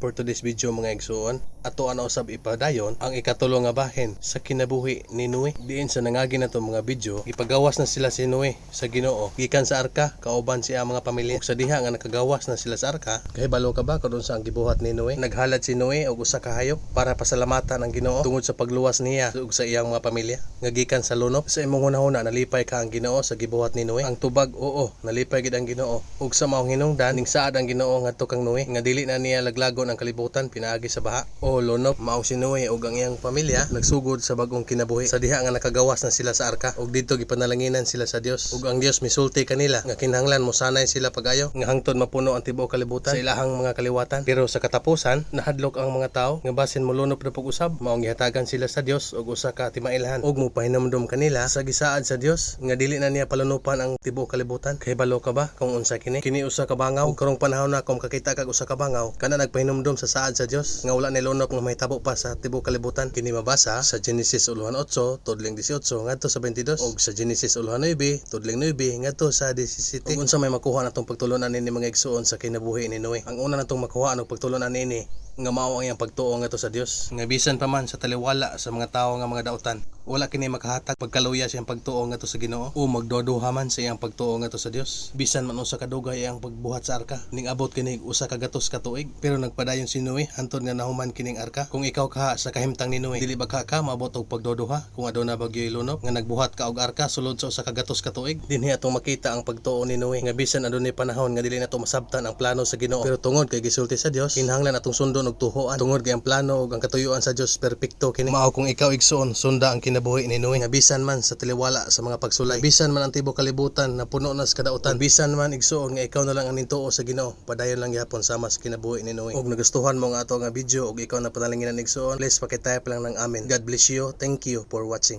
For today's video mga igsuon, ato ana usab ipadayon ang ikatulo nga bahin sa kinabuhi ni Noe. Diin sa nangagi na mga video, ipagawas na sila si Noe sa Ginoo gikan sa arka kauban siya mga pamilya. Ug sa diha nga nakagawas na sila sa arka, kay balo ka ba kung sa ang gibuhat ni Noe? Naghalad si Noe og usa ka hayop para pasalamatan ang Ginoo tungod sa pagluwas niya ug sa iyang mga pamilya. Nga gikan sa lunop sa imong hunahuna nalipay ka ang Ginoo sa gibuhat ni Noe. Ang tubag oo, nalipay gid ang Ginoo. Ug sa maong hinungdan ning saad ang Ginoo ngadto kang Noe nga dili na niya laglagon ang kalibutan pinaagi sa baha. O lunop mao si Noe ug ang iyang pamilya nagsugod sa bagong kinabuhi. Sa diha nga nakagawas na sila sa arka ug dito gipanalanginan sila sa Dios. Ug ang Dios misulti kanila nga kinahanglan mo sanay sila pagayo nga hangtod mapuno ang tibuok kalibutan sa ilahang mga kaliwatan. Pero sa katapusan nahadlok ang mga tao nga basin molunop na pag-usab maong gihatagan sila sa Dios ug usa ka timailhan ug mopahinumdum kanila sa gisaad sa Dios nga dili na niya palunupan ang tibuok kalibutan. Kay balo ka ba kung unsa kini? Kini usa ka bangaw karong panahon na kung kakita kag usa ka bangaw kana nagpahinumdum sa saad sa Dios nga wala ni lunop nga mahitabo pa sa tibuok kalibutan. Kini mabasa sa Genesis 8 tudling 18 ngadto sa 22 ug sa Genesis 9 tudling 9 ngadto sa 17. Ug unsa may makuha natong pagtulunan nini mga igsuon sa kinabuhi ni Noe? Ang una natong makuha ang pagtulunan nini nga mao ang iyang pagtuo nga to sa Dios. Nga bisan pa man sa taliwala sa mga tawo nga mga dautan, wala kini makahatag pagkaluya sa iyang pagtuo nga to sa Ginoo o magdoduha man sa iyang pagtuo nga to sa Dios. Bisan man usa ka dugay iyang pagbuhat sa arka, ning abot kini usa ka gatos ka tuig, pero nagpadayon si Noe hantod nga nahuman kining arka. Kung ikaw ka sa kahimtang ni Noe, dili ba ka ka maabot og pagdoduha kung aduna bagyo ilunop nga nagbuhat ka og arka sulod sa usa ka gatos ka tuig? Dinhi atong makita ang pagtuo ni Noe nga bisan adunay panahon nga dili nato masabtan ang plano sa Ginoo, pero tungod kay gisulti sa Dios, kinahanglan atong sundon og tuhoan tungod kay ang plano ug ang katuyuan sa Dios perpekto kini. Mao kung ikaw igsuon sunda ang kinabuhi ni Noe nga bisan man sa tiliwala sa mga pagsulay, bisan man ang tibuok kalibutan na puno na sa kadautan, bisan man igsuon nga ikaw na lang ang nintuo sa Ginoo, padayon lang gyapon sama sa kinabuhi ni Noe. Ug nagustuhan mo nga ato nga video ug ikaw na panalinginan igsuon, please pakitype lang ng amen. God bless you. Thank you for watching.